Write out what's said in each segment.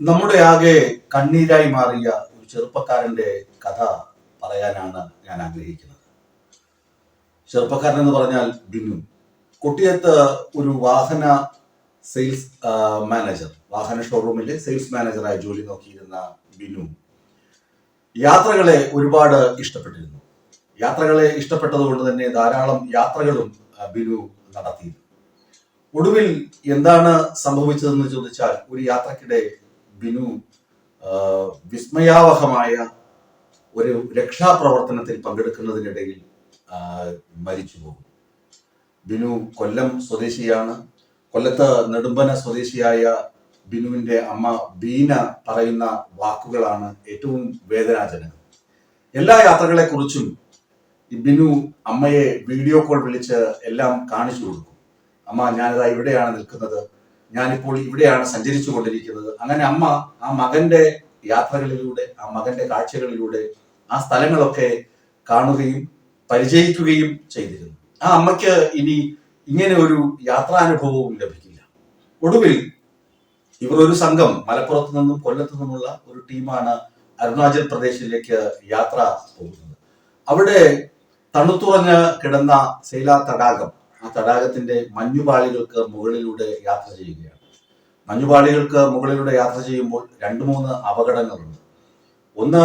നമ്മുടെ ആകെ കണ്ണീരായി മാറിയ ഒരു ചെറുപ്പക്കാരന്റെ കഥ പറയാനാണ് ഞാൻ ആഗ്രഹിക്കുന്നത്. ചെറുപ്പക്കാരൻ എന്ന് പറഞ്ഞാൽ ബിനു കുട്ടിയത്ത് ഒരു വാഹന സെയിൽസ് മാനേജർ വാഹന ഷോറൂമിലെ സെയിൽസ് മാനേജറായി ജോലി നോക്കിയിരുന്ന ബിനു യാത്രകളെ ഒരുപാട് ഇഷ്ടപ്പെട്ടിരുന്നു. യാത്രകളെ ഇഷ്ടപ്പെട്ടതുകൊണ്ട് തന്നെ ധാരാളം യാത്രകളും ബിനു നടത്തിയിരുന്നു. ഒടുവിൽ എന്താണ് സംഭവിച്ചതെന്ന് ചോദിച്ചാൽ ഒരു യാത്രക്കിടെ ബിനു വിസ്മയാവഹമായ ഒരു രക്ഷാപ്രവർത്തനത്തിൽ പങ്കെടുക്കുന്നതിനിടയിൽ മരിച്ചു പോകും ബിനു കൊല്ലം സ്വദേശിയാണ്. കൊല്ലത്ത് നെടുമ്പന സ്വദേശിയായ ബിനുവിന്റെ അമ്മ ബീന പറയുന്ന വാക്കുകളാണ് ഏറ്റവും വേദനാജനകം. എല്ലാ യാത്രകളെക്കുറിച്ചും ബിനു അമ്മയെ വീഡിയോ കോൾ വിളിച്ച് എല്ലാം കാണിച്ചു കൊടുക്കും. അമ്മ ഞാനിതാ ഇവിടെയാണ് നിൽക്കുന്നത്. ഞാനിപ്പോൾ ഇവിടെയാണ് സഞ്ചരിച്ചു കൊണ്ടിരിക്കുന്നത്. അങ്ങനെ അമ്മ ആ മകന്റെ യാത്രകളിലൂടെ ആ മകന്റെ കാഴ്ചകളിലൂടെ ആ സ്ഥലങ്ങളൊക്കെ കാണുകയും പരിചയിക്കുകയും ചെയ്തിരുന്നു. ആ അമ്മയ്ക്ക് ഇനി ഇങ്ങനെ ഒരു യാത്രാനുഭവവും ലഭിക്കില്ല. ഒടുവിൽ ഇവർ ഒരു സംഘം മലപ്പുറത്ത് നിന്നും കൊല്ലത്ത് നിന്നുമുള്ള ഒരു ടീമാണ് അരുണാചൽ പ്രദേശിലേക്ക് യാത്ര പോകുന്നത്. അവിടെ തണുത്തുറഞ്ഞ് കിടന്ന ശൈല തടാകം ആ തടാകത്തിന്റെ മഞ്ഞുപാളികൾക്ക് മുകളിലൂടെ യാത്ര ചെയ്യുകയാണ്. മഞ്ഞുപാളികൾക്ക് മുകളിലൂടെ യാത്ര ചെയ്യുമ്പോൾ രണ്ട് മൂന്ന് അപകടങ്ങളുണ്ട്. ഒന്ന്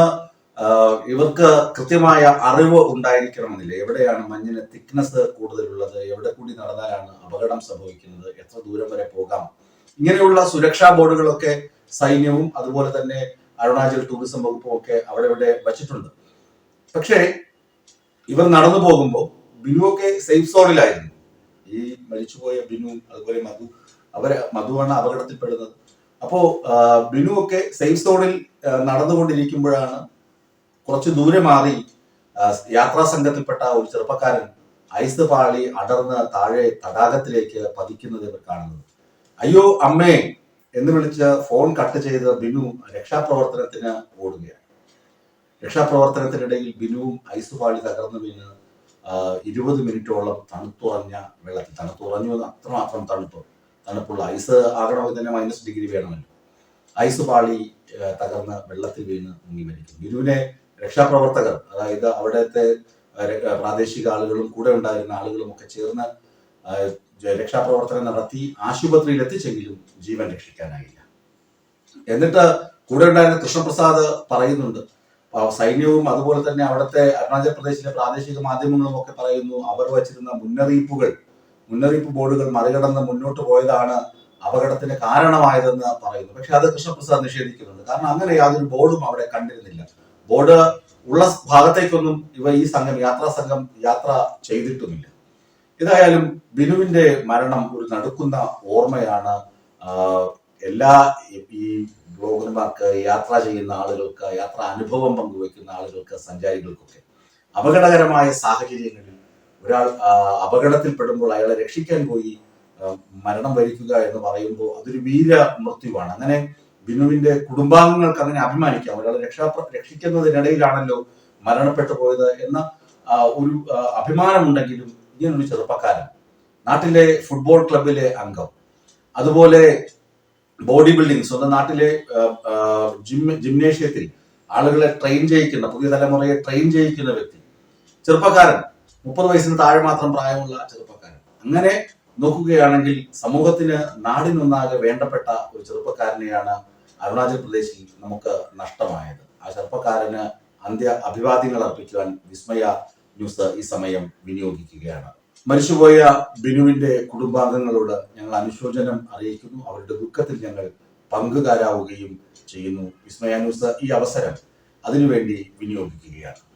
ഇവർക്ക് കൃത്യമായ അറിവ് ഉണ്ടായിരിക്കണമെന്നില്ല. എവിടെയാണ് മഞ്ഞിന് തിക്നെസ് കൂടുതലുള്ളത്? എവിടെ കൂടി നടന്നാലാണ് അപകടം സംഭവിക്കുന്നത്? എത്ര ദൂരം വരെ പോകാം? ഇങ്ങനെയുള്ള സുരക്ഷാ ബോർഡുകളൊക്കെ സൈന്യവും അതുപോലെ തന്നെ അരുണാചൽ ടൂറിസം വകുപ്പും ഒക്കെ അവിടെ ഇവിടെ വച്ചിട്ടുണ്ട്. പക്ഷേ ഇവർ നടന്നു പോകുമ്പോൾ ബിനുവൊക്കെ സേഫ് സോണിലായിരുന്നു. ഈ മരിച്ചുപോയ ബിനു അതുപോലെ മധു അവരെ മധുവാണ് അപകടത്തിൽപ്പെടുന്നത്. അപ്പോ ബിനു ഒക്കെ സേഫ് സോണിൽ നടന്നുകൊണ്ടിരിക്കുമ്പോഴാണ് കുറച്ച് ദൂരെ മാറി യാത്രാ സംഘത്തിൽപ്പെട്ട ഒരു ചെറുപ്പക്കാരൻ ഐസ് പാളി അടർന്ന് താഴെ തടാകത്തിലേക്ക് പതിക്കുന്നത് ഇവർ കാണുന്നത്. അയ്യോ അമ്മേ എന്ന് വിളിച്ച് ഫോൺ കട്ട് ചെയ്ത് ബിനു രക്ഷാപ്രവർത്തനത്തിന് ഓടുകയാണ്. രക്ഷാപ്രവർത്തനത്തിനിടയിൽ ബിനുവും ഐസ് പാളി തകർന്നു വീണ് ഇരുപത് മിനിറ്റോളം തണുത്തുറഞ്ഞ വെള്ളത്തിൽ തണുത്തുറഞ്ഞു എന്ന് അത്രമാത്രം തണുപ്പ് തണുപ്പുള്ള ഐസ് ആകണമെങ്കിൽ തന്നെ മൈനസ് ഡിഗ്രി വേണമല്ലോ. ഐസ് പാളി തകർന്ന് വെള്ളത്തിൽ വീണ് മുങ്ങി മരിക്കും. ഗുരുവിനെ രക്ഷാപ്രവർത്തകർ അതായത് അവിടുത്തെ പ്രാദേശിക ആളുകളും കൂടെ ഉണ്ടായിരുന്ന ആളുകളും ഒക്കെ ചേർന്ന് രക്ഷാപ്രവർത്തനം നടത്തി ആശുപത്രിയിൽ എത്തിച്ചെങ്കിലും ജീവൻ രക്ഷിക്കാനായില്ല. എന്നിട്ട് കൂടെ ഉണ്ടായിരുന്ന കൃഷ്ണപ്രസാദ് പറയുന്നുണ്ട് സൈന്യവും അതുപോലെ തന്നെ അവിടുത്തെ അരുണാചൽ പ്രദേശിലെ പ്രാദേശിക മാധ്യമങ്ങളും ഒക്കെ പറയുന്നു അവർ വച്ചിരുന്ന മുന്നറിയിപ്പുകൾ മുന്നറിയിപ്പ് ബോർഡുകൾ മറികടന്ന് മുന്നോട്ട് പോയതാണ് അപകടത്തിന് കാരണമായതെന്ന് പറയുന്നു. പക്ഷെ അത് കൃഷ്ണപ്രസാദ് നിഷേധിക്കുന്നുണ്ട്. കാരണം അങ്ങനെ യാതൊരു ബോർഡും അവിടെ കണ്ടിരുന്നില്ല. ബോർഡ് ഉള്ള ഭാഗത്തേക്കൊന്നും ഇവ ഈ സംഘം യാത്രാ സംഘം യാത്ര ചെയ്തിട്ടുമില്ല. ഏതായാലും ബിനുവിന്റെ മരണം ഒരു നടുക്കുന്ന ഓർമ്മയാണ് എല്ലാ ഈ- ബ്ലോഗർമാർക്ക് യാത്ര ചെയ്യുന്ന ആളുകൾക്ക് യാത്ര അനുഭവം പങ്കുവെക്കുന്ന ആളുകൾക്ക് സഞ്ചാരികൾക്കൊക്കെ അപകടകരമായ സാഹചര്യങ്ങളിൽ ഒരാൾ അപകടത്തിൽപ്പെടുമ്പോൾ അയാളെ രക്ഷിക്കാൻ പോയി മരണം വരിക്കുക എന്ന് പറയുമ്പോൾ അതൊരു വീര മൃത്യുവാണ്. അങ്ങനെ ബിനുവിന്റെ കുടുംബാംഗങ്ങൾക്ക് അങ്ങനെ അഭിമാനിക്കാം. ഒരാളെ രക്ഷാ രക്ഷിക്കുന്നതിനിടയിലാണല്ലോ മരണപ്പെട്ടു പോയത് എന്ന ഒരു അഭിമാനമുണ്ടെങ്കിലും ഇങ്ങനൊരു ചെറുപ്പക്കാരൻ. നാട്ടിലെ ഫുട്ബോൾ ക്ലബിലെ അംഗം. അതുപോലെ ബോഡി ബിൽഡിംഗ് സ്വന്തം നാട്ടിലെ ജിം ജിംനേഷ്യത്തിൽ ആളുകളെ ട്രെയിൻ ചെയ്യിക്കുന്ന പുതിയ തലമുറയെ ട്രെയിൻ ചെയ്യിക്കുന്ന വ്യക്തി. ചെറുപ്പക്കാരൻ മുപ്പത് വയസ്സിന് താഴെ മാത്രം പ്രായമുള്ള ചെറുപ്പക്കാരൻ. അങ്ങനെ നോക്കുകയാണെങ്കിൽ സമൂഹത്തിന് നാടിനൊന്നാകെ വേണ്ടപ്പെട്ട ഒരു ചെറുപ്പക്കാരനെയാണ് അരുണാചൽ പ്രദേശിൽ നമുക്ക് നഷ്ടമായത്. ആ ചെറുപ്പക്കാരന് അന്ത്യ അഭിവാദ്യങ്ങൾ അർപ്പിക്കുവാൻ വിസ്മയ ന്യൂസ് ഈ സമയം വിനിയോഗിക്കുകയാണ്. മരിച്ചുപോയ ബിനുവിന്റെ കുടുംബാംഗങ്ങളോട് ഞങ്ങൾ അനുശോചനം അറിയിക്കുന്നു. അവരുടെ ദുഃഖത്തിൽ ഞങ്ങൾ പങ്കുകാരാവുകയും ചെയ്യുന്നു. വിസ്മയ ന്യൂസ് ഈ അവസരം. അതിനുവേണ്ടി വിനിയോഗിക്കുകയാണ്.